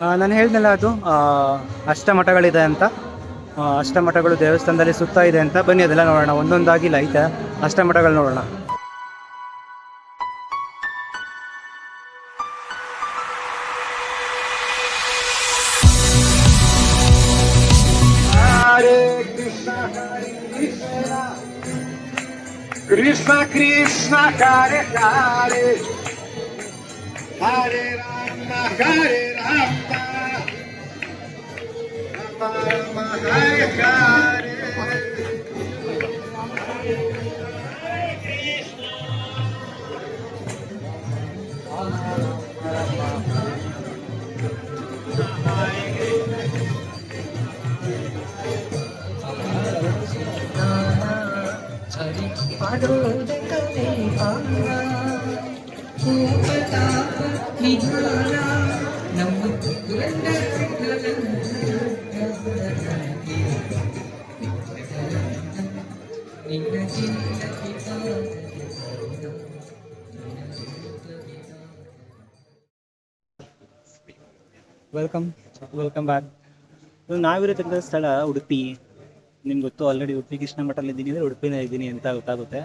ನಾನು ಹೇಳ್ದಲ್ಲ ಅದು ಅಷ್ಟಮಠಗಳಿದೆ ಅಂತ. ಅಷ್ಟಮಠಗಳು ದೇವಸ್ಥಾನದಲ್ಲಿ ಸುತ್ತ ಇದೆ ಅಂತ. ಬನ್ನಿ ಅದೆಲ್ಲ ನೋಡೋಣ ಒಂದೊಂದಾಗಿ ಐತೆ ಅಷ್ಟಮಠಗಳು ನೋಡೋಣ. Hare Krishna, Hare I don't know. Welcome welcome back ನಾವಿರತಕ್ಕಂಥ ಸ್ಥಳ ಉಡುಪಿ. ನಿಮ್ಗೆ ಗೊತ್ತು ಆಲ್ರೆಡಿ ಉಡುಪಿ, ಕೃಷ್ಣ ಮಠದಲ್ಲಿ ಇದ್ದೀನಿ ಅಂದರೆ ಉಡುಪಿನ ಇದ್ದೀನಿ ಅಂತ ಗೊತ್ತಾಗುತ್ತೆ.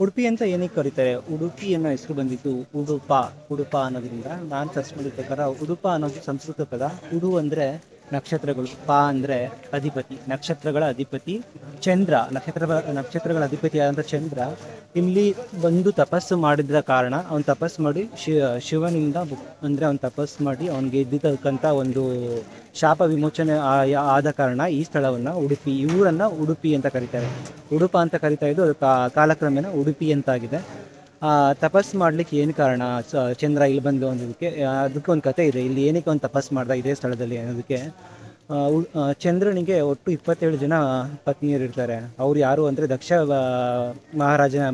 ಉಡುಪಿ ಅಂತ ಏನಕ್ಕೆ ಕರೀತಾರೆ? ಉಡುಪಿ ಅನ್ನೋ ಹೆಸರು ಬಂದಿದ್ದು ಉಡುಪ. ಉಡುಪ ಅನ್ನೋದ್ರಿಂದ ನಾನು ಸರ್ಚ್ ಮಾಡಿದ ಪ್ರಕಾರ ಉಡುಪ ಅನ್ನೋದು ಸಂಸ್ಕೃತ ಪದ. ಉಡು ಅಂದರೆ ನಕ್ಷತ್ರಗಳು ಪ ಅಂದರೆ ಅಧಿಪತಿ, ನಕ್ಷತ್ರಗಳ ಅಧಿಪತಿ, ಚಂದ್ರ, ನಕ್ಷತ್ರ, ನಕ್ಷತ್ರಗಳ ಅಧಿಪತಿ ಆದಂಥ ಚಂದ್ರ, ಇಲ್ಲಿ ಬಂದು ತಪಸ್ಸು ಮಾಡಿದ ಕಾರಣ ಅವನು ತಪಸ್ಸು ಮಾಡಿ ಶಿವ ಶಿವನಿಂದ ಅಂದ್ರೆ ಅವನು ತಪಸ್ಸು ಮಾಡಿ ಅವನಿಗೆ ಇದ್ದಿದ್ದಕ್ಕಂಥ ಒಂದು ಶಾಪ ವಿಮೋಚನೆ ಆದ ಕಾರಣ ಈ ಸ್ಥಳವನ್ನ ಉಡುಪಿ ಈ ಉಡುಪಿ ಅಂತ ಕರೀತಾರೆ. ಉಡುಪ ಅಂತ ಕರಿತಾ ಇದ್ದು ಅದು ಕಾಲಕ್ರಮೇಣ ಉಡುಪಿ ಅಂತಾಗಿದೆ. ಆ, ತಪಸ್ಸು ಮಾಡ್ಲಿಕ್ಕೆ ಏನು ಕಾರಣ? ಚಂದ್ರ ಇಲ್ಲಿ ಬಂದು ಅನ್ನೋದಕ್ಕೆ ಅದಕ್ಕೆ ಒಂದು ಕತೆ ಇದೆ. ಇಲ್ಲಿ ಏನಕ್ಕೆ ಒಂದು ತಪಸ್ ಮಾಡ್ದ ಇದೇ ಸ್ಥಳದಲ್ಲಿ ಅನ್ನೋದಕ್ಕೆ ಚಂದ್ರನಿಗೆ ಒಟ್ಟು ಇಪ್ಪತ್ತೇಳು ಜನ ಪತ್ನಿಯರು ಇರ್ತಾರೆ. ಅವ್ರು ಯಾರು ಅಂದರೆ ದಕ್ಷ ಮಹಾರಾಜನ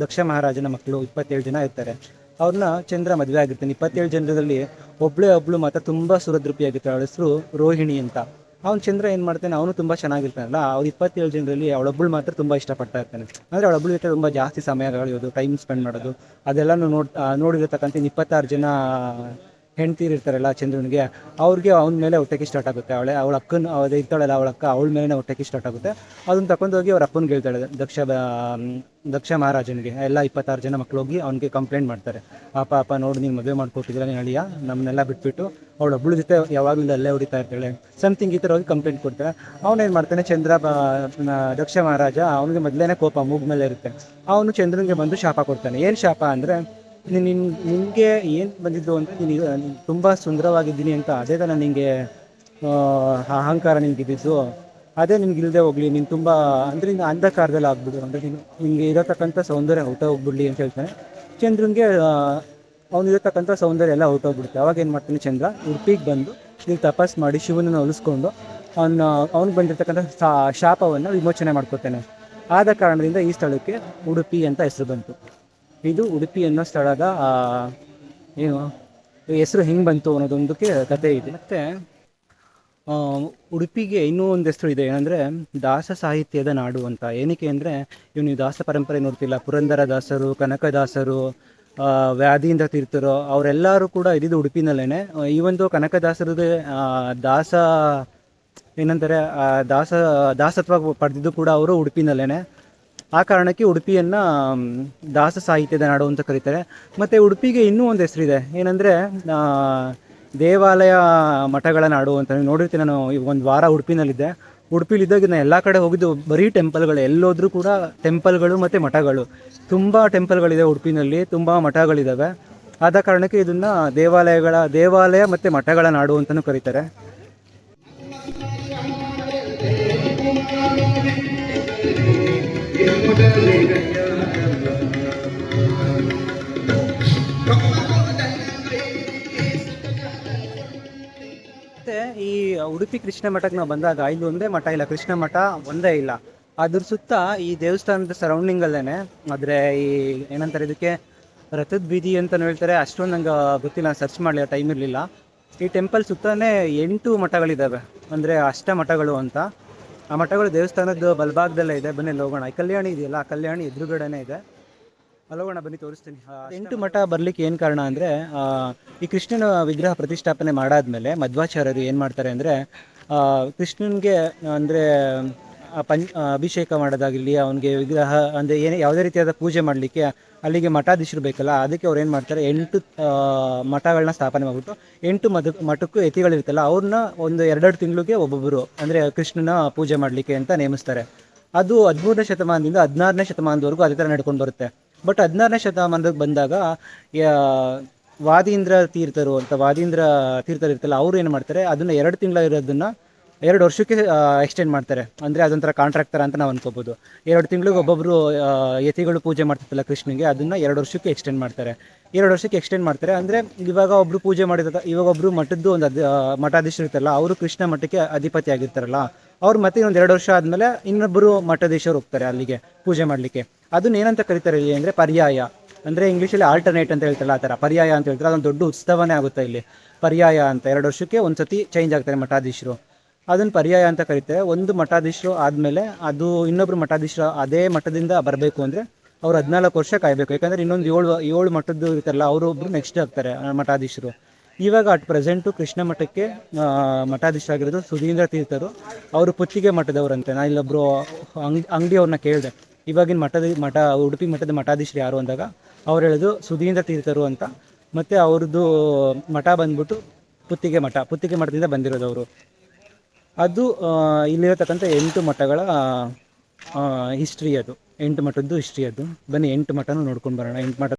ದಕ್ಷ ಮಹಾರಾಜನ ಮಕ್ಕಳು ಇಪ್ಪತ್ತೇಳು ಜನ ಇರ್ತಾರೆ. ಅವ್ರನ್ನ ಚಂದ್ರ ಮದುವೆ ಆಗಿರ್ತಾನೆ. ಇಪ್ಪತ್ತೇಳು ಜನರಲ್ಲಿ ಒಬ್ಳೆ ಒಬ್ಳು ಮಾತ್ರ ತುಂಬ ಸುರದ್ರೂಪಿಯಾಗಿರ್ತಾಳೆ. ಅವಳ ಹೆಸರು ರೋಹಿಣಿ ಅಂತ. ಅವ್ನು ಚಂದ್ರ ಏನು ಮಾಡ್ತಾನೆ, ಅವನು ತುಂಬ ಚೆನ್ನಾಗಿರ್ತಾನಲ್ಲ. ಅವ್ರು ಇಪ್ಪತ್ತೇಳು ಜನರಲ್ಲಿ ಅವಳೊಬ್ಬಳು ಮಾತ್ರ ತುಂಬ ಇಷ್ಟಪಡ್ತಾ ಇರ್ತಾನೆ. ಅಂದರೆ ಅವಳೊಬ್ಬಳು ಜೊತೆ ತುಂಬ ಜಾಸ್ತಿ ಸಮಯ ಕಳೆಯೋದು ಟೈಮ್ ಸ್ಪೆಂಡ್ ಮಾಡೋದು, ಅದೆಲ್ಲನೂ ನೋಡ್ ನೋಡಿರತಕ್ಕಂಥ ಇಪ್ಪತ್ತಾರು ಜನ ಹೆಂಡ್ತೀರು ಇರ್ತಾರಲ್ಲ ಚಂದ್ರನಿಗೆ, ಅವ್ರಿಗೆ ಅವನ ಮೇಲೆ ಹುಟ್ಟಕ್ಕೆ ಸ್ಟಾರ್ಟ್ ಆಗುತ್ತೆ. ಅವಳೆ, ಅವಳ ಅಕ್ಕನ ಅದು ಇರ್ತಾಳಲ್ಲ ಅವಳ ಅಕ್ಕ, ಅವಳ ಮೇಲೆ ಹುಟ್ಟಕ್ಕೆ ಸ್ಟಾರ್ಟ್ ಆಗುತ್ತೆ. ಅದನ್ನ ತಗೊಂಡೋಗಿ ಅವ್ರ ಅಪ್ಪನಿಗೆ ಹೇಳ್ತಾಳೆ, ದಕ್ಷ ದಕ್ಷ ಮಹಾರಾಜನಿಗೆ. ಎಲ್ಲ ಇಪ್ಪತ್ತಾರು ಜನ ಮಕ್ಳು ಹೋಗಿ ಅವ್ನಿಗೆ ಕಂಪ್ಲೇಂಟ್ ಮಾಡ್ತಾರೆ. ಪಾಪ ಅಪ್ಪ ನೋಡಿ, ನೀನು ಮದುವೆ ಮಾಡ್ಕೊಟ್ಟಿದ್ರೆ ನೀನು ಅಳಿಯ ನಮ್ಮನ್ನೆಲ್ಲ ಬಿಟ್ಬಿಟ್ಟು ಅವಳು ಒಬ್ಬಳು ಜೊತೆ ಯಾವಾಗಲೂ ಅಲ್ಲೇ ಹೊಡಿತಾ ಇರ್ತಾಳೆ. ಸಮಥಿಂಗ್ ಈ ಥರ ಹೋಗಿ ಕಂಪ್ಲೇಂಟ್ ಕೊಡ್ತಾರೆ ಅವನೇನು ಮಾಡ್ತಾನೆ, ಚಂದ್ರ ದಕ್ಷ ಮಹಾರಾಜ, ಅವನಿಗೆ ಮೊದಲೇನೆ ಕೋಪ ಮೂಗ್ ಮೇಲೆ ಇರುತ್ತೆ. ಅವನು ಚಂದ್ರನಿಗೆ ಬಂದು ಶಾಪ ಕೊಡ್ತಾನೆ. ಏನು ಶಾಪ ಅಂದರೆ ನಿನ್ ನಿಮಗೆ ಏನು ಬಂದಿದ್ದು ಅಂದರೆ ನೀನು ತುಂಬ ಸುಂದರವಾಗಿದ್ದೀನಿ ಅಂತ ಅದೇ ಥರ ನಿನಗೆ ಅಹಂಕಾರ ನಿನ್ಗೆ ಇದ್ದಿದ್ದು. ಅದೇ ನಿನ್ಗೆ ಇಲ್ಲದೆ ಹೋಗ್ಲಿ, ನೀನು ತುಂಬ, ಅಂದರೆ ನೀನು ಅಂಧಕಾರದಲ್ಲಿ ಆಗ್ಬಿಡು. ಅಂದರೆ ನೀನು ನಿಮಗೆ ಇರತಕ್ಕಂಥ ಸೌಂದರ್ಯ ಹೊರಟ ಹೋಗ್ಬಿಡ್ಲಿ ಅಂತ ಹೇಳ್ತಾನೆ. ಚಂದ್ರನಿಗೆ ಅವ್ನು ಇರತಕ್ಕಂಥ ಸೌಂದರ್ಯ ಎಲ್ಲ ಹೊರಟೋಗ್ಬಿಡುತ್ತೆ ಅವಾಗ ಏನು ಮಾಡ್ತಾನೆ ಚಂದ್ರ, ಉಡುಪಿಗೆ ಬಂದು ಇಲ್ಲಿ ತಪಸ್ ಮಾಡಿ ಶಿವನನ್ನು ಒಲಿಸ್ಕೊಂಡು ಅವನ, ಅವ್ನಿಗೆ ಬಂದಿರತಕ್ಕಂಥ ಶಾಪವನ್ನು ವಿಮೋಚನೆ ಮಾಡ್ಕೊತಾನೆ. ಆದ ಕಾರಣದಿಂದ ಈ ಸ್ಥಳಕ್ಕೆ ಉಡುಪಿ ಅಂತ ಹೆಸರು ಬಂತು. ಇದು ಉಡುಪಿ ಅನ್ನೋ ಸ್ಥಳದ ಏನು, ಹೆಸರು ಹೆಂಗೆ ಬಂತು ಅನ್ನೋದೊಂದಕ್ಕೆ ಕತೆ ಇದೆ. ಮತ್ತು ಉಡುಪಿಗೆ ಇನ್ನೂ ಒಂದು ಹೆಸರು ಇದೆ. ಏನಂದರೆ, ದಾಸ ಸಾಹಿತ್ಯದ ನಾಡು ಅಂತ. ಏನಕ್ಕೆ ಅಂದರೆ ಇವು ನೀವು ದಾಸ ಪರಂಪರೆ ನೋಡ್ತಿಲ್ಲ. ಪುರಂದರ ದಾಸರು ಕನಕದಾಸರು ವ್ಯಾಧಿಯಿಂದ ತೀರ್ತರು ಅವರೆಲ್ಲರೂ ಕೂಡ ಇದ್ದಿದ್ದು ಉಡುಪಿನಲ್ಲೇ ಈ ಒಂದು ಕನಕದಾಸರದ ದಾಸ, ಏನಂತಾರೆ ದಾಸ, ದಾಸತ್ವ ಪಡೆದಿದ್ದು ಕೂಡ ಅವರು ಉಡುಪಿನಲ್ಲೇ ಆ ಕಾರಣಕ್ಕೆ ಉಡುಪಿಯನ್ನು ದಾಸ ಸಾಹಿತ್ಯದ ನಾಡು ಅಂತ ಕರೀತಾರೆ. ಮತ್ತು ಉಡುಪಿಗೆ ಇನ್ನೂ ಒಂದು ಹೆಸರಿದೆ. ಏನಂದರೆ ದೇವಾಲಯ ಮಠಗಳ ನಾಡು ಅಂತ ನೋಡಿರ್ತೀನಿ ನಾನು ಒಂದು ವಾರ ಉಡುಪಿನಲ್ಲಿದ್ದೆ. ಉಡುಪಿಲಿದ್ದಾಗ ನಾನು ಎಲ್ಲ ಕಡೆ ಹೋಗಿದ್ದು, ಬರೀ ಟೆಂಪಲ್ಗಳು. ಎಲ್ಲೋದ್ರೂ ಕೂಡ ಟೆಂಪಲ್ಗಳು ಮತ್ತು ಮಠಗಳು. ತುಂಬ ಟೆಂಪಲ್ಗಳಿದೆ ಉಡುಪಿನಲ್ಲಿ, ತುಂಬ ಮಠಗಳಿದ್ದಾವೆ ಆದ ಕಾರಣಕ್ಕೆ ಇದನ್ನು ದೇವಾಲಯಗಳ, ದೇವಾಲಯ ಮತ್ತು ಮಠಗಳ ನಾಡು ಅಂತಲೂ ಕರೀತಾರೆ. ಈ ಉಡುಪಿ ಕೃಷ್ಣ ಮಠಕ್ಕೆ ನಾವು ಬಂದಾಗ ಇಲ್ಲಿ ಒಂದೇ ಮಠ ಇಲ್ಲ, ಕೃಷ್ಣ ಮಠ ಒಂದೇ ಇಲ್ಲ. ಅದ್ರ ಸುತ್ತ ಈ ದೇವಸ್ಥಾನದ ಸರೌಂಡಿಂಗ್ ಅಲ್ಲೇನೆ, ಆದ್ರೆ ಈ ಏನಂತಾರೆ ಇದಕ್ಕೆ ರಥದ ಬೀದಿ ಅಂತ ಹೇಳ್ತಾರೆ. ಅಷ್ಟೊಂದು ನಂಗೆ ಗೊತ್ತಿಲ್ಲ ಸರ್ಚ್ ಮಾಡಲಿಲ್ಲ ಟೈಮ್ ಇರಲಿಲ್ಲ. ಈ ಟೆಂಪಲ್ ಸುತ್ತಾನೆ ಎಂಟು ಮಠಗಳಿದ್ದಾವೆ ಅಂದರೆ ಅಷ್ಟ ಮಠಗಳು ಅಂತ. ಆ ಮಠಗಳು ದೇವಸ್ಥಾನದ ಬಲಭಾಗದಲ್ಲೇ ಇದೆ. ಬನ್ನಿ ಅಲ್ಲಿ ಹೋಗೋಣ. ಕಲ್ಯಾಣಿ ಇದೆಯಲ್ಲ, ಆ ಕಲ್ಯಾಣಿ ಎದುರುಗಡೆನೆ ಇದೆ. ಅಲ್ಲೋಗೋಣ ಬನ್ನಿ ತೋರಿಸ್ತೀನಿ. ಎಂಟು ಮಠ ಬರ್ಲಿಕ್ಕೆ ಏನು ಕಾರಣ ಅಂದರೆ ಈ ಕೃಷ್ಣನ ವಿಗ್ರಹ ಪ್ರತಿಷ್ಠಾಪನೆ ಮಾಡಾದ್ಮೇಲೆ ಮಧ್ವಾಚಾರ್ಯರು ಏನು ಮಾಡ್ತಾರೆ ಅಂದರೆ ಕೃಷ್ಣನ್ಗೆ ಅಂದರೆ ಪಂಚ ಅಭಿಷೇಕ ಮಾಡೋದಾಗಿರಲಿ, ಅವನಿಗೆ ವಿಗ್ರಹ, ಅಂದರೆ ಏನೇ, ಯಾವುದೇ ರೀತಿಯಾದ ಪೂಜೆ ಮಾಡಲಿಕ್ಕೆ ಅಲ್ಲಿಗೆ ಮಠಾಧೀಶರು ಬೇಕಲ್ಲ, ಅದಕ್ಕೆ ಅವ್ರು ಏನು ಮಾಡ್ತಾರೆ, ಎಂಟು ಮಠಗಳನ್ನ ಸ್ಥಾಪನೆ ಮಾಡಿಬಿಟ್ಟು, ಎಂಟು ಮದ, ಮಠಕ್ಕೂ ಯತಿಗಳಿರ್ತಲ್ಲ ಅವ್ರನ್ನ ಒಂದು ಎರಡೆರಡು ತಿಂಗಳಿಗೆ ಒಬ್ಬೊಬ್ಬರು ಅಂದರೆ ಕೃಷ್ಣನ ಪೂಜೆ ಮಾಡಲಿಕ್ಕೆ ಅಂತ ನೇಮಿಸ್ತಾರೆ. ಅದು ಹದಿಮೂರನೇ ಶತಮಾನದಿಂದ ಹದಿನಾರನೇ ಶತಮಾನದವರೆಗೂ ಅದೇ ಥರ ನಡ್ಕೊಂಡು ಬರುತ್ತೆ. ಬಟ್ ಹದಿನಾರನೇ ಶತಮಾನದಾಗ ಬಂದಾಗ ವಾದೀಂದ್ರ ತೀರ್ಥರು ಅಂತ, ವಾದೀಂದ್ರ ತೀರ್ಥರು ಇರ್ತಲ್ಲ ಅವ್ರು ಏನು ಮಾಡ್ತಾರೆ, ಅದನ್ನು ಎರಡು ತಿಂಗಳ ಇರೋದನ್ನ ಎರಡು ವರ್ಷಕ್ಕೆ ಎಕ್ಸ್ಟೆಂಡ್ ಮಾಡ್ತಾರೆ. ಅಂದರೆ ಅದೊಂಥರ ಕಾಂಟ್ರಾಕ್ಟ್ ಥರ ಅಂತ ನಾವು ಅನ್ಕೋಬೋದು. ಎರಡು ತಿಂಗಳಿಗೆ ಒಬ್ಬೊಬ್ಬರು ಯತಿಗಳು ಪೂಜೆ ಮಾಡ್ತಿರ್ತಲ್ಲ ಕೃಷ್ಣಿಗೆ ಅದನ್ನು ಎರಡು ವರ್ಷಕ್ಕೆ ಎಕ್ಸ್ಟೆಂಡ್ ಮಾಡ್ತಾರೆ. ಎರಡು ವರ್ಷಕ್ಕೆ ಎಕ್ಸ್ಟೆಂಡ್ ಮಾಡ್ತಾರೆ. ಅಂದರೆ ಇವಾಗ ಒಬ್ಬರು ಪೂಜೆ ಮಾಡಿದ, ಇವಾಗ ಒಬ್ಬರು ಮಠದ್ದು ಒಂದು ಅದ್ ಮಠಾಧೀಶರು ಇರ್ತಾರಲ್ಲ, ಅವರು ಕೃಷ್ಣ ಮಠಕ್ಕೆ ಅಧಿಪತಿ ಆಗಿರ್ತಾರಲ್ಲ, ಅವ್ರು ಮತ್ತೆ ಇನ್ನೊಂದು ಎರಡು ವರ್ಷ ಆದಮೇಲೆ ಇನ್ನೊಬ್ಬರು ಮಠಾಧೀಶರು ಹೋಗ್ತಾರೆ ಅಲ್ಲಿಗೆ ಪೂಜೆ ಮಾಡಲಿಕ್ಕೆ. ಅದನ್ನ ಏನಂತ ಕರೀತಾರೆ ಇಲ್ಲಿ ಅಂದರೆ ಪರ್ಯಾಯ. ಅಂದರೆ ಇಂಗ್ಲೀಷಲ್ಲಿ ಆಲ್ಟರ್ನೇಟ್ ಅಂತ ಹೇಳ್ತಾರಲ್ಲ ಆ ಥರ. ಪರ್ಯಾಯ ಅಂತ ಹೇಳ್ತಾರೆ. ಅದೊಂದು ದೊಡ್ಡ ಉತ್ಸವನೇ ಆಗುತ್ತೆ ಇಲ್ಲಿ. ಪರ್ಯಾಯ ಅಂತ. ಎರಡು ವರ್ಷಕ್ಕೆ ಒಂದು ಸತಿ ಚೇಂಜ್ ಆಗ್ತಾರೆ ಮಠಾಧೀಶರು. ಅದನ್ನು ಪರ್ಯಾಯ ಅಂತ ಕರಿತೇವೆ. ಒಂದು ಮಠಾಧೀಶರು ಆದಮೇಲೆ ಅದು ಇನ್ನೊಬ್ರು ಮಠಾಧೀಶರು ಅದೇ ಮಠದಿಂದ ಬರಬೇಕು ಅಂದರೆ ಅವ್ರು ಹದಿನಾಲ್ಕು ವರ್ಷ ಕಾಯಬೇಕು. ಯಾಕಂದರೆ ಇನ್ನೊಂದು ಏಳು ಏಳು ಮಠದ್ದು ಇರ್ತಾರಲ್ಲ ಅವರು ಒಬ್ಬರು ನೆಕ್ಸ್ಟ್ ಆಗ್ತಾರೆ ಮಠಾಧೀಶರು. ಇವಾಗ ಅಟ್ ಪ್ರೆಸೆಂಟು ಕೃಷ್ಣ ಮಠಕ್ಕೆ ಮಠಾಧೀಶರು ಮಠಾಧೀಶರಾಗಿರೋದು ಸುಧೀಂದ್ರ ತೀರ್ಥರು. ಅವರು ಪುತ್ತಿಗೆ ಮಠದವರಂತೆ. ನಾನು ಇಲ್ಲೊಬ್ಬರು ಅಂಗ್ ಅಂಗಡಿಯವ್ರನ್ನ ಕೇಳಿದೆ. ಇವಾಗಿನ ಮಠದ, ಮಠ, ಉಡುಪಿ ಮಠದ ಮಠಾಧೀಶರು ಯಾರು ಅಂದಾಗ ಅವ್ರು ಹೇಳೋದು ಸುಧೀಂದ್ರ ತೀರ್ಥರು ಅಂತ. ಮತ್ತು ಅವ್ರದ್ದು ಮಠ ಬಂದ್ಬಿಟ್ಟು ಪುತ್ತಿಗೆ ಮಠ. ಪುತ್ತಿಗೆ ಮಠದಿಂದ ಬಂದಿರೋದು ಅವರು. ಅದು ಇಲ್ಲಿರತಕ್ಕಂಥ ಎಂಟು ಮಠಗಳ ಹಿಸ್ಟ್ರಿ ಅದು. ಎಂಟು ಮಠದ್ದು ಹಿಸ್ಟ್ರಿ ಅದು. ಬನ್ನಿ, ಎಂಟು ಮಠನೂ ನೋಡ್ಕೊಂಡು ಬರೋಣ. ಎಂಟು ಮಠ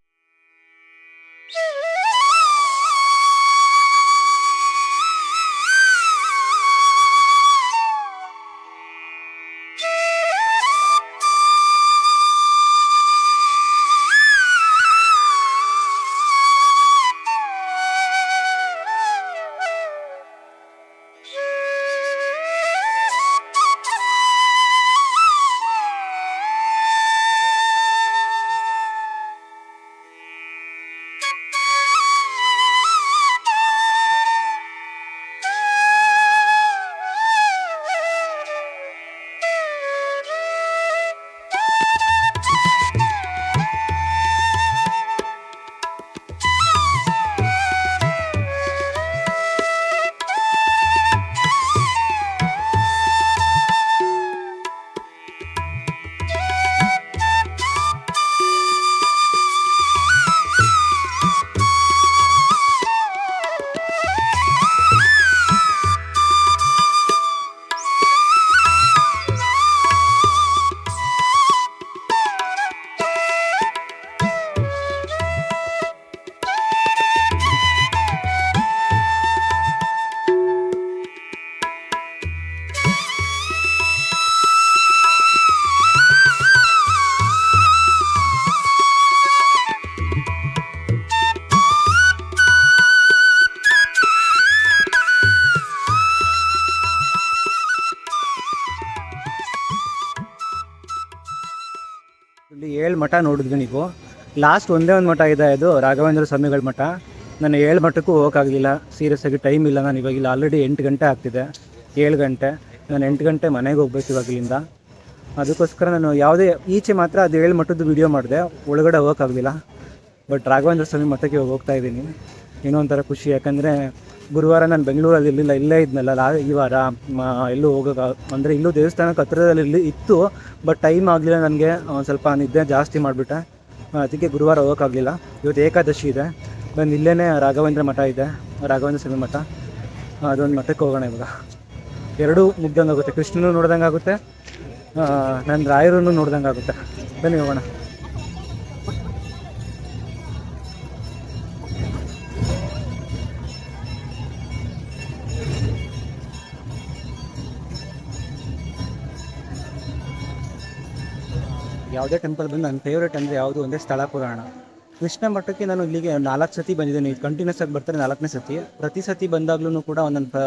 ಮಠ ನೋಡಿದ್ವಿ ನೀವು. ಲಾಸ್ಟ್ ಒಂದೇ ಒಂದು ಮಠ ಇದೆ ಇದು ರಾಘವೇಂದ್ರ ಸ್ವಾಮಿಗಳ ಮಠ. ನಾನು ಏಳು ಮಠಕ್ಕೂ ಹೋಗೋಕ್ಕಾಗಲಿಲ್ಲ ಸೀರಿಯಸ್ ಆಗಿ ಟೈಮ್ ಇಲ್ಲ. ನಾನು ಇವಾಗಿಲ್ಲ ಆಲ್ರೆಡಿ ಎಂಟು ಗಂಟೆ ಆಗ್ತಿದೆ. ಏಳು ಗಂಟೆ. ನಾನು ಎಂಟು ಗಂಟೆ ಮನೆಗೆ ಹೋಗ್ಬೇಕು ಇವಾಗಲಿಂದ. ಅದಕ್ಕೋಸ್ಕರ ನಾನು ಯಾವುದೇ, ಈಚೆ ಮಾತ್ರ ಅದು ಏಳು ಮಠದ್ದು ವಿಡಿಯೋ ಮಾಡಿದೆ. ಒಳಗಡೆ ಹೋಗೋಕ್ಕಾಗಲಿಲ್ಲ ಬಟ್ ರಾಘವೇಂದ್ರ ಸ್ವಾಮಿ ಮಠಕ್ಕೆ ಹೋಗ್ತಾ ಇದ್ದೀನಿ. ಏನೋ ಒಂಥರ ಖುಷಿ. ಯಾಕಂದರೆ ಗುರುವಾರ ನಾನು ಬೆಂಗಳೂರಲ್ಲಿ ಇರಲಿಲ್ಲ, ಇಲ್ಲೇ ಇದ್ನಲ್ಲ ಲಾ ಈ ವಾರ ಎಲ್ಲೂ ಹೋಗೋಕೆ ಅಂದರೆ ಇಲ್ಲೂ ದೇವಸ್ಥಾನಕ್ಕೆ ಹತ್ರದಲ್ಲಿ ಇತ್ತು, ಬಟ್ ಟೈಮ್ ಆಗಲಿಲ್ಲ ನನಗೆ ಸ್ವಲ್ಪ ನಿದ್ದೆ ಜಾಸ್ತಿ ಮಾಡಿಬಿಟ್ಟೆ. ಅದಕ್ಕೆ ಗುರುವಾರ ಹೋಗೋಕ್ಕಾಗಲಿಲ್ಲ. ಇವತ್ತು ಏಕಾದಶಿ ಇದೆ. ಬಂದು ಇಲ್ಲೇ ರಾಘವೇಂದ್ರ ಮಠ ಇದೆ, ರಾಘವೇಂದ್ರ ಸ್ವಾಮಿ ಮಠ. ಅದೊಂದು ಮಠಕ್ಕೆ ಹೋಗೋಣ ಇವಾಗ. ಎರಡೂ ಮುಗ್ದಂಗೆ ಆಗುತ್ತೆ ಕೃಷ್ಣನು ನೋಡ್ದಂಗೆ ಆಗುತ್ತೆ ನನ್ನ ರಾಯರನ್ನು ನೋಡ್ದಂಗೆ ಆಗುತ್ತೆ ಬನ್ನಿ ಹೋಗೋಣ. ಯಾವುದೇ ಟೆಂಪಲ್ ಬಂದು ನನ್ನ ಫೇವ್ರೇಟ್ ಅಂದರೆ ಯಾವುದು ಅಂದರೆ ಸ್ಥಳ ಪುರಾಣ. ಕೃಷ್ಣ ಮಠಕ್ಕೆ ನಾನು ಇಲ್ಲಿಗೆ ನಾಲ್ಕು ಸತಿ ಬಂದಿದ್ದೀನಿ. ಕಂಟಿನ್ಯೂಸ್ ಆಗಿ ಬರ್ತಾರೆ ನಾಲ್ಕನೇ ಸತಿ. ಪ್ರತಿ ಸತಿ ಬಂದಾಗ್ಲೂ ಕೂಡ ಒಂದೊಂದು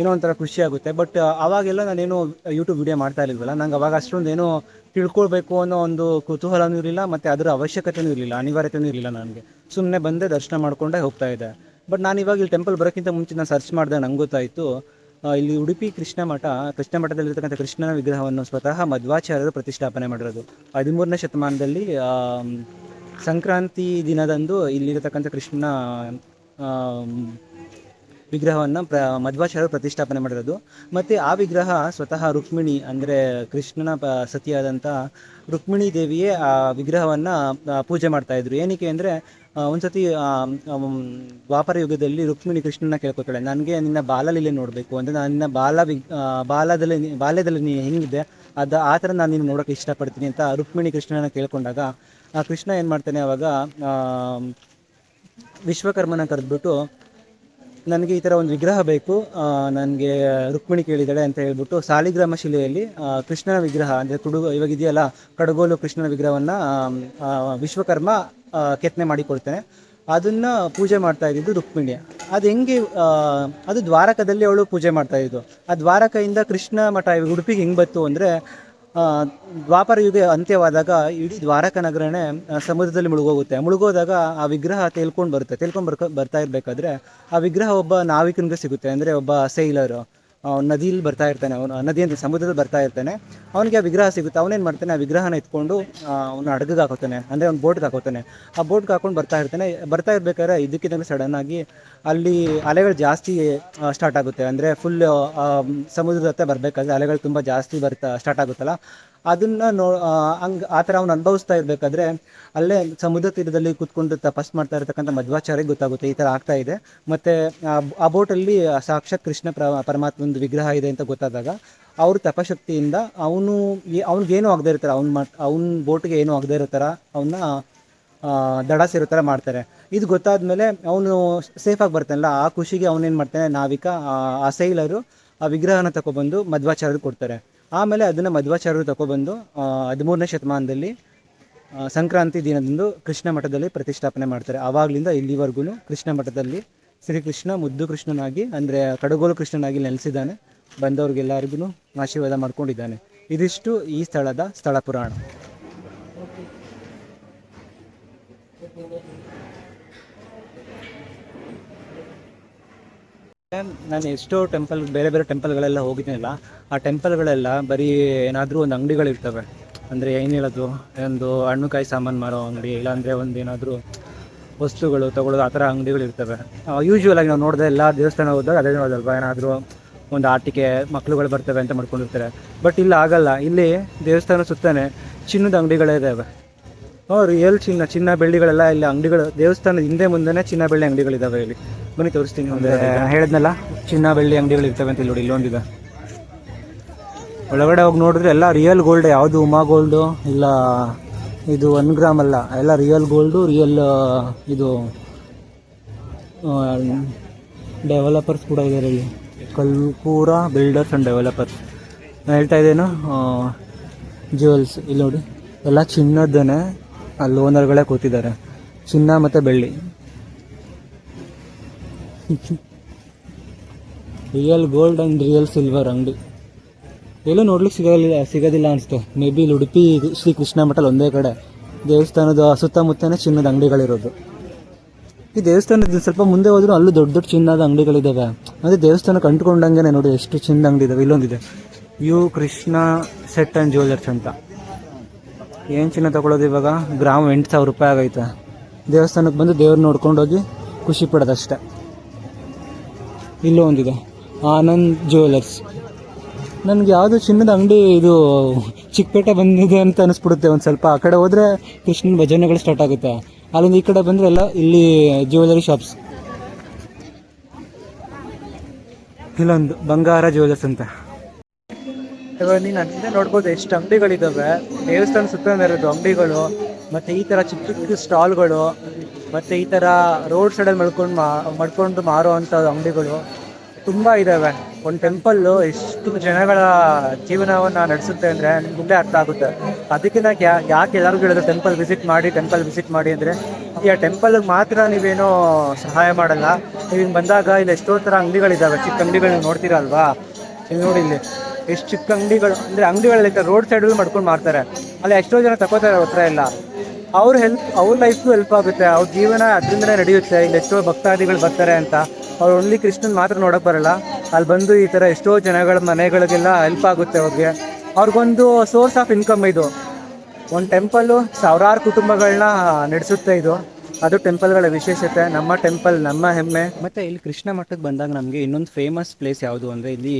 ಏನೋ ಒಂಥರ ಖುಷಿ ಆಗುತ್ತೆ. ಬಟ್ ಅವಾಗೆಲ್ಲ ನಾನೇನು ಯೂಟ್ಯೂಬ್ ವಿಡಿಯೋ ಮಾಡ್ತಾ ಇರಲಿಲ್ವಲ್ಲ? ನಂಗೆ ಅವಾಗ ಅಷ್ಟೊಂದು ಏನೋ ತಿಳ್ಕೊಳ್ಬೇಕು ಅನ್ನೋ ಒಂದು ಕುತೂಹಲನೂ ಇರಲಿಲ್ಲ, ಮತ್ತು ಅದರ ಅವಶ್ಯಕತೆಯೂ ಇರಲಿಲ್ಲ ಅನಿವಾರ್ಯತೆಯೂ ಇರಲಿಲ್ಲ ನನಗೆ. ಸುಮ್ಮನೆ ಬಂದೆ ದರ್ಶನ ಮಾಡ್ಕೊಂಡೆ ಹೋಗ್ತಾ ಇದ್ದೆ. ಬಟ್ ನಾನು ಇವಾಗ ಇಲ್ಲಿ ಟೆಂಪಲ್ ಬರೋಕ್ಕಿಂತ ಮುಂಚೆ ನಾನು ಸರ್ಚ್ ಮಾಡಿದೆ ನಂಗೆ ಗೊತ್ತಾಯಿತು. ಇಲ್ಲಿ ಉಡುಪಿ ಕೃಷ್ಣ ಮಠ, ಕೃಷ್ಣ ಮಠದಲ್ಲಿರ್ತಕ್ಕಂಥ ಕೃಷ್ಣನ ವಿಗ್ರಹವನ್ನು ಸ್ವತಃ ಮಧ್ವಾಚಾರ್ಯರು ಪ್ರತಿಷ್ಠಾಪನೆ ಮಾಡಿರೋದು. ಹದಿಮೂರನೇ ಶತಮಾನದಲ್ಲಿ ಸಂಕ್ರಾಂತಿ ದಿನದಂದು ಇಲ್ಲಿರತಕ್ಕಂಥ ಕೃಷ್ಣ ವಿಗ್ರಹವನ್ನು ಪ್ರ, ಮಧ್ವಾಚಾರ್ಯರು ಪ್ರತಿಷ್ಠಾಪನೆ ಮಾಡಿರೋದು. ಮತ್ತು ಆ ವಿಗ್ರಹ ಸ್ವತಃ ರುಕ್ಮಿಣಿ, ಅಂದರೆ ಕೃಷ್ಣನ ಪ, ಸತಿಯಾದಂಥ ರುಕ್ಮಿಣಿ ದೇವಿಯೇ ಆ ವಿಗ್ರಹವನ್ನು ಪೂಜೆ ಮಾಡ್ತಾ ಇದ್ರು. ಏನಕ್ಕೆ ಅಂದರೆ ಒಂದ್ಸತಿ ದ್ವಾಪರ ಯುಗದಲ್ಲಿ ರುಕ್ಮಿಣಿ ಕೃಷ್ಣನ ಕೇಳ್ಕೊತಾಳೆ, ನನಗೆ ನಿನ್ನ ಬಾಲಲೀಲೆ ನೋಡಬೇಕು. ಅಂದರೆ ನಾನು ನಿನ್ನ ಬಾಲ ವಿ ಬಾಲದಲ್ಲಿ, ಬಾಲ್ಯದಲ್ಲಿ ನೀ ಹೆಂಗಿದೆ, ಅದು, ಆ ಥರ ನಾನು ನಿನ್ನ ನೋಡೋಕೆ ಇಷ್ಟಪಡ್ತೀನಿ ಅಂತ ರುಕ್ಮಿಣಿ ಕೃಷ್ಣನ ಕೇಳ್ಕೊಂಡಾಗ, ಆ ಕೃಷ್ಣ ಏನು ಮಾಡ್ತಾನೆ ಅವಾಗ ವಿಶ್ವಕರ್ಮನ ಕರೆದ್ಬಿಟ್ಟು ನನಗೆ ಈ ಥರ ಒಂದು ವಿಗ್ರಹ ಬೇಕು. ನನಗೆ ರುಕ್ಮಿಣಿ ಕೇಳಿದ್ದಾಳೆ ಅಂತ ಹೇಳ್ಬಿಟ್ಟು ಸಾಲಿಗ್ರಾಮ ಶಿಲೆಯಲ್ಲಿ ಕೃಷ್ಣನ ವಿಗ್ರಹ, ಅಂದರೆ ಇವಾಗ ಇದೆಯಲ್ಲ, ಕಡಗೋಲು ಕೃಷ್ಣನ ವಿಗ್ರಹವನ್ನು ವಿಶ್ವಕರ್ಮ ಕೆತ್ತನೆ ಮಾಡಿ ಕೊಡ್ತಾನೆ ಅದನ್ನು ಪೂಜೆ ಮಾಡ್ತಾ ಇದ್ದಿದ್ದು ರುಕ್ಮಿಣಿ. ಅದು ಹೆಂಗೆ ಅದು ದ್ವಾರಕದಲ್ಲಿ ಅವಳು ಪೂಜೆ ಮಾಡ್ತಾ ಇದ್ದು. ಆ ದ್ವಾರಕೆಯಿಂದ ಕೃಷ್ಣ ಮಠ, ಉಡುಪಿಗೆ ಹೆಂಗೆ ಬಂತು ಅಂದರೆ ದ್ವಾಪರ ಯುಗ ಅಂತ್ಯವಾದಾಗ ಇಡೀ ದ್ವಾರಕ ನಗರನೇ ಸಮುದ್ರದಲ್ಲಿ ಮುಳುಗೋಗುತ್ತೆ. ಮುಳುಗೋದಾಗ ಆ ವಿಗ್ರಹ ತೇಲ್ಕೊಂಡು ಬರುತ್ತೆ. ತೇಲ್ಕೊಂಡು ಬರ್ಕ, ಬರ್ತಾ ಇರಬೇಕಾದ್ರೆ ಆ ವಿಗ್ರಹ ಒಬ್ಬ ನಾವಿಕನಿಗೆ ಸಿಗುತ್ತೆ. ಅಂದರೆ ಒಬ್ಬ ಸೈಲರು ನದಿಯಲ್ಲಿ ಬರ್ತಾ ಇರ್ತಾನೆ, ಅವನು ನದಿ ಅಂತ ಸಮುದ್ರದಲ್ಲಿ ಬರ್ತಾ ಇರ್ತಾನೆ. ಅವನಿಗೆ ಆ ವಿಗ್ರಹ ಸಿಗುತ್ತೆ, ಅವನೇನು ಮಾಡ್ತಾನೆ, ಆ ವಿಗ್ರಹನ ಎತ್ಕೊಂಡು ಅವನು ಹಡಗಿಗೆ ಹಾಕೋತಾನೆ, ಅಂದರೆ ಅವ್ನು ಬೋಟ್ಗೆ ಹಾಕೋತಾನೆ. ಆ ಬೋಟ್ಗೆ ಹಾಕೊಂಡು ಬರ್ತಾ ಇರ್ತಾನೆ. ಬರ್ತಾ ಇರ್ಬೇಕಾದ್ರೆ ಇದಕ್ಕಿದ್ದಂಗೆ ಸಡನ್ ಆಗಿ ಅಲ್ಲಿ ಅಲೆಗಳು ಜಾಸ್ತಿ ಸ್ಟಾರ್ಟ್ ಆಗುತ್ತೆ. ಅಂದರೆ ಫುಲ್ ಸಮುದ್ರದ ಹತ್ರ ಬರಬೇಕಾದ್ರೆ ಅಲೆಗಳು ತುಂಬ ಜಾಸ್ತಿ ಬರ್ತಾ ಸ್ಟಾರ್ಟ್ ಆಗುತ್ತಲ್ಲ? ಅದನ್ನು ನೋ ಹಂಗ್ ಆ ಥರ ಅವ್ನು ಅನುಭವಿಸ್ತಾ ಇರಬೇಕಾದ್ರೆ ಅಲ್ಲೇ ಸಮುದ್ರ ತೀರದಲ್ಲಿ ಕುತ್ಕೊಂಡು ತಪಸ್ ಮಾಡ್ತಾ ಇರತಕ್ಕಂತ ಮಧ್ವಾಚಾರ್ಯ ಗೊತ್ತಾಗುತ್ತೆ, ಈ ಥರ ಆಗ್ತಾ ಇದೆ. ಮತ್ತು, ಆ ಬೋಟಲ್ಲಿ ಸಾಕ್ಷಾತ್ ಕೃಷ್ಣ ಪ್ರ ಪರಮಾತ್ಮಂದು ವಿಗ್ರಹ ಇದೆ ಅಂತ ಗೊತ್ತಾದಾಗ ಅವ್ರ ತಪಶಕ್ತಿಯಿಂದ ಅವನು ಅವ್ನಿಗೇನು ಆಗದೆ ಇರ್ತಾರ, ಅವ್ನ ಮಟ್ ಅವ್ನ ಬೋಟ್ಗೆ ಏನು ಆಗದೆ ಇರೋ ಥರ ಅವನ್ನ ದಡ ಸೇರೋ ಥರ ಮಾಡ್ತಾರೆ. ಇದು ಗೊತ್ತಾದ್ಮೇಲೆ ಅವನು ಸೇಫಾಗಿ ಬರ್ತಾನಲ್ಲ, ಆ ಖುಷಿಗೆ ಅವನೇನು ಮಾಡ್ತಾನೆ, ನಾವಿಕ, ಆ- ಆ ಸೈಲರು ಆ ವಿಗ್ರಹನ ತಗೊಬಂದು ಮಧ್ವಾಚಾರ್ಯರು ಕೊಡ್ತಾರೆ. ಆಮೇಲೆ ಅದನ್ನು ಮಧ್ವಾಚಾರ್ಯರು ತಗೊಬಂದು ಹದಿಮೂರನೇ ಶತಮಾನದಲ್ಲಿ ಸಂಕ್ರಾಂತಿ ದಿನದಂದು ಕೃಷ್ಣ ಮಠದಲ್ಲಿ ಪ್ರತಿಷ್ಠಾಪನೆ ಮಾಡ್ತಾರೆ. ಆವಾಗಲಿಂದ ಇಲ್ಲಿವರೆಗೂ ಕೃಷ್ಣ ಮಠದಲ್ಲಿ ಶ್ರೀಕೃಷ್ಣ ಮುದ್ದು ಕೃಷ್ಣನಾಗಿ, ಅಂದರೆ ಕಡಗೋಲು ಕೃಷ್ಣನಾಗಿ ನೆಲೆಸಿದ್ದಾನೆ. ಬಂದವ್ರಿಗೆಲ್ಲರಿಗೂ ಆಶೀರ್ವಾದ ಮಾಡ್ಕೊಂಡಿದ್ದಾನೆ. ಇದಿಷ್ಟು ಈ ಸ್ಥಳದ ಸ್ಥಳ ಪುರಾಣ. ನಾನು ಎಷ್ಟೋ ಟೆಂಪಲ್ ಬೇರೆ ಬೇರೆ ಟೆಂಪಲ್ಗಳೆಲ್ಲ ಹೋಗಿದ್ದೀನಲ್ಲ ಆ ಟೆಂಪಲ್ಗಳೆಲ್ಲ ಬರೀ ಏನಾದರೂ ಒಂದು ಅಂಗಡಿಗಳಿರ್ತವೆ. ಅಂದರೆ ಏನು ಹೇಳೋದು? ಒಂದು ಹಣ್ಣು ಕಾಯಿ ಸಾಮಾನು ಮಾರೋ ಅಂಗಡಿ, ಇಲ್ಲಾಂದರೆ ಒಂದು ಏನಾದರೂ ವಸ್ತುಗಳು ತಗೊಳ್ಳೋದು, ಆ ಥರ ಅಂಗಡಿಗಳಿರ್ತವೆ. ಯೂಶ್ವಲ್ ಆಗಿ ನಾವು ನೋಡಿದೆ ಎಲ್ಲ ದೇವಸ್ಥಾನ ಹೋದಾಗ ಅದೇ ನೋಡೋದಲ್ವಾ? ಏನಾದರೂ ಒಂದು ಆಟಿಕೆ ಮಕ್ಕಳುಗಳು ಬರ್ತವೆ ಅಂತ ಮಾಡ್ಕೊಂಡಿರ್ತಾರೆ. ಬಟ್ ಇಲ್ಲಿ, ಆಗಲ್ಲ. ಇಲ್ಲಿ ದೇವಸ್ಥಾನ ಸುತ್ತಾನೆ ಚಿನ್ನದ ಅಂಗಡಿಗಳೇ ಇದ್ದಾವೆ ಹ್ಞೂ ರಿಯಲ್ ಚಿನ್ನ ಚಿನ್ನ ಬೆಳ್ಳಿಗಳೆಲ್ಲ ಇಲ್ಲಿ ಅಂಗಡಿಗಳು ದೇವಸ್ಥಾನದ ಹಿಂದೆ ಮುಂದೆನೇ ಚಿನ್ನ ಬೆಳ್ಳಿ ಅಂಗಡಿಗಳಿದ್ದಾವೆ ಇಲ್ಲಿ. ಬನ್ನಿ ತೋರಿಸ್ತೀನಿ ಒಂದು ಹೇಳಿದ್ನಲ್ಲ ಚಿನ್ನ ಬೆಳ್ಳಿ ಅಂಗಡಿಗಳು ಇರ್ತವೆ ಅಂತ ಇಲ್ಲಿ ನೋಡಿ ಇಲ್ಲೊಂದಿದೆ ಒಳಗಡೆ ಹೋಗಿ ನೋಡಿದ್ರೆ ಎಲ್ಲ ರಿಯಲ್ ಗೋಲ್ಡ್ ಯಾವುದು ಉಮಾ ಗೋಲ್ಡು ಇಲ್ಲ ಇದು ಒನ್ ಗ್ರಾಮ್ ಅಲ್ಲ ಎಲ್ಲ ರಿಯಲ್ ಗೋಲ್ಡು ರಿಯಲ್ ಇದು ಡೆವಲಪರ್ಸ್ ಕೂಡ ಇದ್ದಾರೆ ಇಲ್ಲಿ. ಕಲ್ಪೂರ ಬಿಲ್ಡರ್ಸ್ ಆ್ಯಂಡ್ ಡೆವಲಪರ್ಸ್ ನಾನು ಹೇಳ್ತಾ ಇದ್ದೇನು ಜ್ಯುವೆಲ್ಸ್ ಇಲ್ಲಿ ನೋಡಿ. ಎಲ್ಲ ಚಿನ್ನದನೇ ಅಲ್ಲಿ ಓನರ್ಗಳೇ ಕೂತಿದ್ದಾರೆ. ಚಿನ್ನ ಮತ್ತು ಬೆಳ್ಳಿ. Real gold and real silver ಅಂಗಡಿ. ಎಲ್ಲೂ ನೋಡ್ಲಿಕ್ಕೆ ಸಿಗೋದಿಲ್ಲ ಸಿಗೋದಿಲ್ಲ ಅನಿಸ್ತು ಮೇ ಬಿ ಇಲ್ಲಿ ಉಡುಪಿ ಶ್ರೀ ಕೃಷ್ಣ ಮಠಲ್ಲಿ ಒಂದೇ ಕಡೆ. ದೇವಸ್ಥಾನದ ಸುತ್ತಮುತ್ತನೇ ಚಿನ್ನದ ಅಂಗಡಿಗಳಿರೋದು. ಈ ದೇವಸ್ಥಾನದ ಸ್ವಲ್ಪ ಮುಂದೆ ಹೋದ್ರು ಅಲ್ಲೂ ದೊಡ್ಡ ದೊಡ್ಡ ಚಿನ್ನದ ಅಂಗಡಿಗಳಿದ್ದಾವೆ ಅದೇ ದೇವಸ್ಥಾನಕ್ಕೆ ಅಂಟ್ಕೊಂಡಂಗೆ ನೋಡಿ ಎಷ್ಟು ಚಿನ್ನದ ಅಂಗಡಿ ಇದಾವೆ. ಇಲ್ಲೊಂದಿದೆ. U Krishna Shet and jewellers ಅಂತ. ಏನು ಚಿನ್ನ ತಗೊಳ್ಳೋದು ಇವಾಗ? ಗ್ರಾಮ್ ಎಂಟು ಸಾವಿರ ರೂಪಾಯಿ ಆಗೈತೆ. ದೇವಸ್ಥಾನಕ್ಕೆ ಬಂದು ದೇವ್ರು ನೋಡ್ಕೊಂಡೋಗಿ ಖುಷಿ ಪಡೋದಷ್ಟೆ. ಇಲ್ಲೂ ಒಂದಿದೆ. ಆನಂದ್ ಜ್ಯುವೆಲರ್ಸ್ ನನಗೆ ಯಾವುದು ಚಿನ್ನದ ಅಂಗಡಿ ಇದು ಚಿಕ್ಕಪೇಟೆ ಬಂದಿದೆ ಅಂತ ಅನಿಸ್ಬಿಡುತ್ತೆ. ಒಂದು ಸ್ವಲ್ಪ ಆ ಕಡೆ ಹೋದರೆ ಕೃಷ್ಣನ ಭಜನೆಗಳು ಸ್ಟಾರ್ಟ್ ಆಗುತ್ತೆ. ಅಲ್ಲಿಂದ ಈ ಕಡೆ ಬಂದರೆ ಎಲ್ಲ ಇಲ್ಲಿ ಜ್ಯುವೆಲರಿ ಶಾಪ್ಸ್. ಇಲ್ಲೊಂದು ಬಂಗಾರ ಜ್ಯುವೆಲರ್ಸ್ ಅಂತ. ಇವಾಗ ನೀನು ಅಲ್ಲಿಂದ ನೋಡ್ಬೋದು ಎಷ್ಟು ಅಂಗಡಿಗಳಿದ್ದಾವೆ ದೇವಸ್ಥಾನ ಸುತ್ತ ಇರೋದು ಅಂಗಡಿಗಳು, ಮತ್ತು ಈ ಥರ ಚಿಕ್ಕ ಚಿಕ್ಕ ಸ್ಟಾಲ್ಗಳು, ಮತ್ತು ಈ ಥರ ರೋಡ್ ಸೈಡಲ್ಲಿ ಮಡ್ಕೊಂಡು ಮಾ ಮಡ್ಕೊಂಡು ಮಾರೋ ಅಂಥ ಅಂಗಡಿಗಳು ತುಂಬ ಇದ್ದಾವೆ ಒಂದು ಟೆಂಪಲ್ಲು ಎಷ್ಟು ಜನಗಳ ಜೀವನವನ್ನು ನಡೆಸುತ್ತೆ ಅಂದರೆ ನಿಮ್ಗೆ ಅರ್ಥ ಆಗುತ್ತೆ. ಅದಕ್ಕೆ ನಾ ಯಾ, ಯಾಕೆ ಎಲ್ಲರಿಗೂ ಹೇಳಿದ್ರು ಟೆಂಪಲ್ ವಿಸಿಟ್ ಮಾಡಿ ಟೆಂಪಲ್ ವಿಸಿಟ್ ಮಾಡಿ ಅಂದರೆ, ಈ ಆ ಟೆಂಪಲ್ಗೆ ಮಾತ್ರ ನೀವೇನೋ ಸಹಾಯ ಮಾಡಲ್ಲ. ನೀವು ಬಂದಾಗ ಇಲ್ಲಿ ಎಷ್ಟೋ ಥರ ಅಂಗಡಿಗಳಿದ್ದಾವೆ ಚಿಕ್ಕ ಅಂಗಡಿಗಳು ನೋಡ್ತೀರಲ್ವಾ? ಇಲ್ಲಿ ನೋಡಿ ಇಲ್ಲಿ. ಎಷ್ಟು ಚಿಕ್ಕ ಅಂಗಡಿಗಳು, ಅಂದರೆ ಅಂಗಡಿಗಳಲ್ಲಿ ರೋಡ್ ಸೈಡಲ್ಲಿ ಮಾಡ್ಕೊಂಡು ಮಾಡ್ತಾರೆ ಅಲ್ಲಿ ಎಷ್ಟೋ ಜನ ತಗೋತಾರೆ ಹತ್ರ ಎಲ್ಲ. ಅವ್ರ ಹೆಲ್ಪ್ ಅವ್ರ ಲೈಫ್ಗೂ ಹೆಲ್ಪ್ ಆಗುತ್ತೆ. ಅವ್ರ ಜೀವನ ಅದರಿಂದನೇ ನಡೆಯುತ್ತೆ. ಇಲ್ಲಿ ಎಷ್ಟೋ ಭಕ್ತಾದಿಗಳು ಬರ್ತಾರೆ ಅಂತ. ಅವ್ರು ಓನ್ಲಿ ಕೃಷ್ಣನ್ ಮಾತ್ರ ನೋಡೋಕೆ ಬರಲ್ಲ. ಅಲ್ಲಿ ಬಂದು ಈ ಥರ ಎಷ್ಟೋ ಜನಗಳ ಮನೆಗಳಿಗೆಲ್ಲ ಹೆಲ್ಪ್ ಆಗುತ್ತೆ ಅವ್ರಿಗೆ. ಅವ್ರಿಗೊಂದು ಸೋರ್ಸ್ ಆಫ್ ಇನ್ಕಮ್ ಇದು. ಒಂದು ಟೆಂಪಲ್ಲು ಸಾವಿರಾರು ಕುಟುಂಬಗಳನ್ನ ನಡೆಸುತ್ತೆ ಇದು. ಅದು ಟೆಂಪಲ್ಗಳ ವಿಶೇಷತೆ, ನಮ್ಮ ಟೆಂಪಲ್ ನಮ್ಮ ಹೆಮ್ಮೆ. ಮತ್ತೆ ಇಲ್ಲಿ ಕೃಷ್ಣ ಮಠಕ್ಕೆ ಬಂದಾಗ ನಮಗೆ ಇನ್ನೊಂದು ಫೇಮಸ್ ಪ್ಲೇಸ್ ಯಾವುದು ಅಂದರೆ ಇಲ್ಲಿ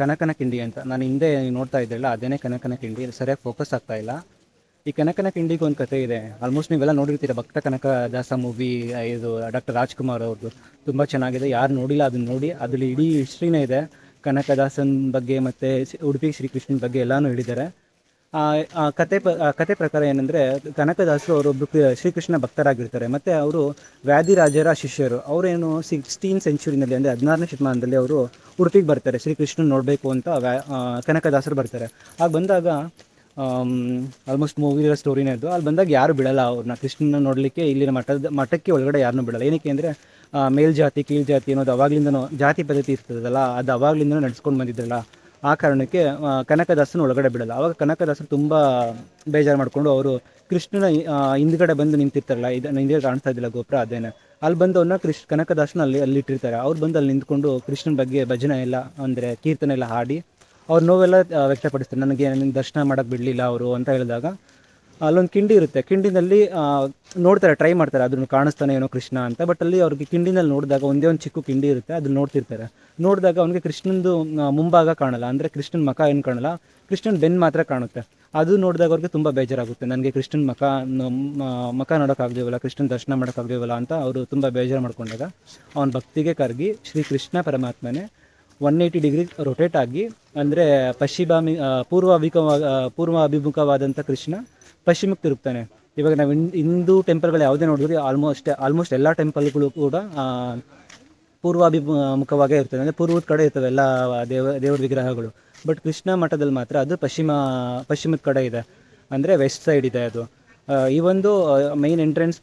ಕನಕನ ಕಿಂಡಿ ಅಂತ. ನಾನು ಹಿಂದೆ ನೋಡ್ತಾ ಇದ್ದೆಲ್ಲ ಅದೇನೇ ಕನಕನ ಕಿಂಡಿ ಸರಿಯಾಗಿ ಫೋಕಸ್ ಆಗ್ತಾ ಇಲ್ಲ. ಈ ಕನಕನ ಕಿಂಡಿಗೆ ಒಂದು ಕತೆ ಇದೆ. ಆಲ್ಮೋಸ್ಟ್ ನೀವೆಲ್ಲ ನೋಡಿರ್ತೀರ, ಭಕ್ತ ಕನಕ ದಾಸ ಮೂವಿ ಇದು ಡಾಕ್ಟರ್ ರಾಜ್ಕುಮಾರ್ ಅವ್ರದ್ದು ತುಂಬ ಚೆನ್ನಾಗಿದೆ. ಯಾರು ನೋಡಿಲ್ಲ, ಅದನ್ನ ನೋಡಿ, ಅದ್ರಲ್ಲಿ ಇಡೀ ಹಿಸ್ಟ್ರಿನೇ ಇದೆ. ಕನಕದಾಸನ್ ಬಗ್ಗೆ ಮತ್ತು ಉಡುಪಿ ಶ್ರೀಕೃಷ್ಣನ ಬಗ್ಗೆ ಎಲ್ಲಾನು ಹೇಳಿದ್ದಾರೆ. ಕತೆ ಕತೆ ಪ್ರಕಾರ ಏನಂದರೆ, ಕನಕದಾಸರು ಅವರು ಶ್ರೀಕೃಷ್ಣ ಭಕ್ತರಾಗಿರ್ತಾರೆ. ಮತ್ತು ಅವರು ವ್ಯಾಧಿರಾಜರ ಶಿಷ್ಯರು. ಅವರೇನು ಸಿಕ್ಸ್ಟೀನ್ ಸೆಂಚುರಿನಲ್ಲಿ ಅಂದರೆ ಹದಿನಾರನೇ ಶತಮಾನದಲ್ಲಿ ಅವರು ಉಡುಪಿಗೆ ಬರ್ತಾರೆ. ಶ್ರೀಕೃಷ್ಣ ನೋಡಬೇಕು ಅಂತ ಕನಕದಾಸರು ಬರ್ತಾರೆ. ಆಗ ಬಂದಾಗ ಆಲ್ಮೋಸ್ಟ್ ಮೂವಿರೋ ಸ್ಟೋರಿನೇ ಇದ್ದು ಅಲ್ಲಿ ಬಂದಾಗ ಯಾರು ಬಿಡಲ್ಲ ಅವ್ರನ್ನ. ಕೃಷ್ಣನ ನೋಡಲಿಕ್ಕೆ ಇಲ್ಲಿನ ಮಠದ, ಮಠಕ್ಕೆ ಒಳಗಡೆ ಯಾರನ್ನೂ ಬಿಡಲ್ಲ. ಏನಕ್ಕೆ ಅಂದರೆ ಮೇಲ್ಜಾತಿ, ಕೀಳ್ಜಾತಿ ಅನ್ನೋದು ಅವಾಗ್ಲಿಂದನೂ ಜಾತಿ ಪದ್ಧತಿ ಇರ್ತದಲ್ಲ, ಅದು ಅವಾಗ್ಲಿಂದನೂ ನಡ್ಸ್ಕೊಂಡು ಬಂದಿದ್ರಲ್ಲ. ಆ ಕಾರಣಕ್ಕೆ ಕನಕದಾಸನ ಒಳಗಡೆ ಬಿಡಲ್ಲ. ಅವಾಗ ಕನಕದಾಸರು ತುಂಬ ಬೇಜಾರು ಮಾಡಿಕೊಂಡು ಅವರು ಕೃಷ್ಣನ ಹಿಂದ್ಗಡೆ ಬಂದು ನಿಂತಿರ್ತಾರಲ್ಲ ಇದನ್ನು ಹಿಂದೆ ಕಾಣಿಸ್ತಾ ಇದ್ದಿಲ್ಲ ಗೋಪುರ ಅದೇನೆ ಅಲ್ಲಿ ಬಂದು ಅವ್ರನ್ನ ಕೃಷ್ ಕನಕದಾಸನ ಅಲ್ಲಿ ಅಲ್ಲಿ ಇಟ್ಟಿರ್ತಾರೆ. ಅವ್ರು ಬಂದು ಅಲ್ಲಿ ನಿಂತ್ಕೊಂಡು ಕೃಷ್ಣನ ಬಗ್ಗೆ ಭಜನೆ ಎಲ್ಲ, ಅಂದರೆ ಕೀರ್ತನೆ ಎಲ್ಲ ಹಾಡಿ, ಅವ್ರ ನೋವೆಲ್ಲ ವ್ಯಕ್ತಪಡಿಸ್ತಾರೆ. ನನಗೆ ನಿನ್ನ ದರ್ಶನ ಮಾಡೋಕ್ಕೆ ಬಿಡಲಿಲ್ಲ ಅವರು ಅಂತ ಹೇಳಿದಾಗ ಅಲ್ಲೊಂದು ಕಿಂಡಿ ಇರುತ್ತೆ. ಕಿಂಡಿನಲ್ಲಿ ನೋಡ್ತಾರೆ ಟ್ರೈ ಮಾಡ್ತಾರೆ ಅದನ್ನು ಕಾಣಿಸ್ತಾನೆ ಏನೋ ಕೃಷ್ಣ ಅಂತ. ಬಟ್ ಅಲ್ಲಿ ಅವ್ರಿಗೆ ಕಿಂಡಿನಲ್ಲಿ ನೋಡಿದಾಗ ಒಂದೇ ಒಂದು ಚಿಕ್ಕ ಕಿಂಡಿ ಇರುತ್ತೆ ಅದನ್ನ ನೋಡ್ತಿರ್ತಾರೆ. ನೋಡಿದಾಗ ಅವನಿಗೆ ಕೃಷ್ಣಂದು ಮುಂಭಾಗ ಕಾಣಲ್ಲ. ಅಂದರೆ ಕೃಷ್ಣನ ಮಖ ಏನು ಕಾಣಲ್ಲ? ಕೃಷ್ಣನ ಬೆನ್ ಮಾತ್ರ ಕಾಣುತ್ತೆ. ಅದು ನೋಡಿದಾಗ ಅವ್ರಿಗೆ ತುಂಬ ಬೇಜಾರಾಗುತ್ತೆ. ನನಗೆ ಕೃಷ್ಣನ ಮಖ ಮಖ ನೋಡೋಕ್ಕಾಗ್ದೇವಲ್ಲ ಕೃಷ್ಣನ ದರ್ಶನ ಮಾಡೋಕ್ಕಾಗ್ದೇವಲ್ಲ ಅಂತ ಅವರು ತುಂಬ ಬೇಜಾರು ಮಾಡ್ಕೊಂಡಾಗ ಅವನ ಭಕ್ತಿಗೆ ಕರಗಿ ಶ್ರೀ ಕೃಷ್ಣ ಪರಮಾತ್ಮನೇ ಒನ್ ಏಯ್ಟಿ ಡಿಗ್ರಿ ರೊಟೇಟ್ ಆಗಿ ಅಂದರೆ ಪಶ್ಚಿಮಾಮಿ ಆ, ಪೂರ್ವ ಅಭಿಮುಖ ಪೂರ್ವ ಅಭಿಮುಖವಾದಂಥ ಕೃಷ್ಣ ಪಶ್ಚಿಮಕ್ಕೆ ತಿರುಗ್ತಾನೆ ಇವಾಗ ನಾವು ಹಿಂದೂ ಟೆಂಪಲ್ಗಳು ಯಾವುದೇ ನೋಡಿದ್ರೆ ಆಲ್ಮೋಸ್ಟ್ ಆಲ್ಮೋಸ್ಟ್ ಎಲ್ಲ ಟೆಂಪಲ್ಗಳು ಕೂಡ ಪೂರ್ವಾಭಿಮುಖವಾಗೇ ಇರ್ತದೆ ಅಂದರೆ ಪೂರ್ವದ ಕಡೆ ಇರ್ತವೆ ಎಲ್ಲ ದೇವ, ದೇವರ ವಿಗ್ರಹಗಳು. ಬಟ್ ಕೃಷ್ಣ ಮಠದಲ್ಲಿ ಮಾತ್ರ ಅದು ಪಶ್ಚಿಮ, ಪಶ್ಚಿಮದ ಕಡೆ ಇದೆ. ಅಂದರೆ ವೆಸ್ಟ್ ಸೈಡ್ ಇದೆ ಅದು. ಈ ಒಂದು ಮೈನ್ ಎಂಟ್ರೆನ್ಸ್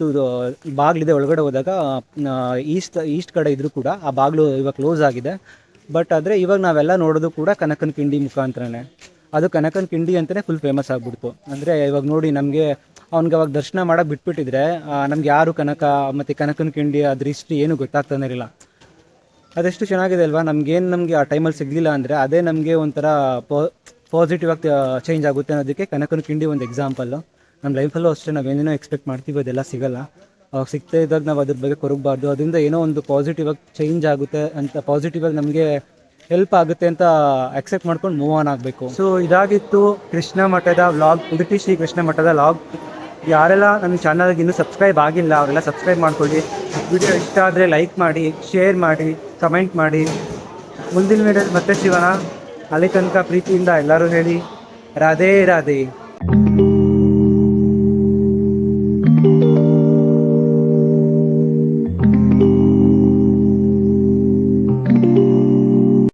ಬಾಗಿಲಿದೆ. ಒಳಗಡೆ ಹೋದಾಗ ಈಸ್ಟ್ ಈಸ್ಟ್ ಕಡೆ ಇದ್ದರೂ ಕೂಡ ಆ ಬಾಗಿಲು ಇವಾಗ ಕ್ಲೋಸ್ ಆಗಿದೆ. ಬಟ್ ಆದರೆ ಇವಾಗ ನಾವೆಲ್ಲ ನೋಡೋದು ಕೂಡ ಕನಕನ ಕಿಂಡಿ ಮುಖಾಂತರನೇ. ಅದು ಕನಕನ ಕಿಂಡಿ ಅಂತಲೇ ಫುಲ್ ಫೇಮಸ್ ಆಗಿಬಿಡ್ತು. ಅಂದರೆ ಇವಾಗ ನೋಡಿ ನಮಗೆ, ಅವ್ನಿಗೆ ಅವಾಗ ದರ್ಶನ ಮಾಡೋಕೆ ಬಿಟ್ಬಿಟ್ಟಿದ್ರೆ ನಮ್ಗೆ ಯಾರು ಕನಕ, ಮತ್ತು ಕನಕನ ಕಿಂಡಿ ಅದ್ರ ಹಿಸ್ಟ್ರಿ ಏನು ಗೊತ್ತಾಗ್ತಾನೆ ಇರಲಿಲ್ಲ. ಅದೆಷ್ಟು ಚೆನ್ನಾಗಿದೆ ಅಲ್ವಾ? ನಮ್ಗೇನು ನಮಗೆ ಆ ಟೈಮಲ್ಲಿ ಸಿಗಲಿಲ್ಲ ಅಂದರೆ ಅದೇ ನಮಗೆ ಒಂಥರ ಪಾಸಿಟಿವ್ ಆಗಿ ಚೇಂಜ್ ಆಗುತ್ತೆ ಅನ್ನೋದಕ್ಕೆ ಕನಕನ ಕಿಂಡಿ ಒಂದು ಎಕ್ಸಾಂಪಲ್ಲು ನಮ್ಮ ಲೈಫಲ್ಲೂ ಅಷ್ಟೇ ನಾವೇನೇನೋ ಎಕ್ಸ್ಪೆಕ್ಟ್ ಮಾಡ್ತೀವಿ ಅದೆಲ್ಲ ಸಿಗಲ್ಲ. ಅವಾಗ ಸಿಗ್ತಾ ಇದ್ದಾಗ ನಾವು ಅದ್ರ ಬಗ್ಗೆ ಕೊರಗಬಾರ್ದು. ಅದರಿಂದ ಏನೋ ಒಂದು ಪಾಸಿಟಿವ್ ಆಗಿ ಚೇಂಜ್ ಆಗುತ್ತೆ ಅಂತ ಪಾಸಿಟಿವ್ ಆಗಿ ನಮಗೆ ಹೆಲ್ಪ್ ಆಗುತ್ತೆ ಅಂತ ಅಕ್ಸೆಪ್ಟ್ ಮಾಡ್ಕೊಂಡು ಮೂವ್ ಆನ್ ಆಗಬೇಕು. ಸೊ ಇದಾಗಿತ್ತು ಕೃಷ್ಣ ಮಠದ ವ್ಲಾಗ್ ಉಡುಪಿ ಶ್ರೀ ಕೃಷ್ಣ ಮಠದ ವ್ಲಾಗ್ ಯಾರೆಲ್ಲ ನನ್ನ ಚಾನಲ್ಗೆ ಇನ್ನೂ ಸಬ್ಸ್ಕ್ರೈಬ್ ಆಗಿಲ್ಲ, ಅವರೆಲ್ಲ ಸಬ್ಸ್ಕ್ರೈಬ್ ಮಾಡ್ಕೊಳ್ಳಿ. ವಿಡಿಯೋ ಇಷ್ಟ ಆದರೆ ಲೈಕ್ ಮಾಡಿ ಶೇರ್ ಮಾಡಿ ಕಮೆಂಟ್ ಮಾಡಿ. ಮುಂದಿನ ವಿಡಿಯೋ ಮತ್ತೆ ಸಿಗೋಣ. ಅಲ್ಲಿ ತನಕ ಪ್ರೀತಿಯಿಂದ ಎಲ್ಲರೂ ಹೇಳಿ, ರಾಧೇ ರಾಧೇ.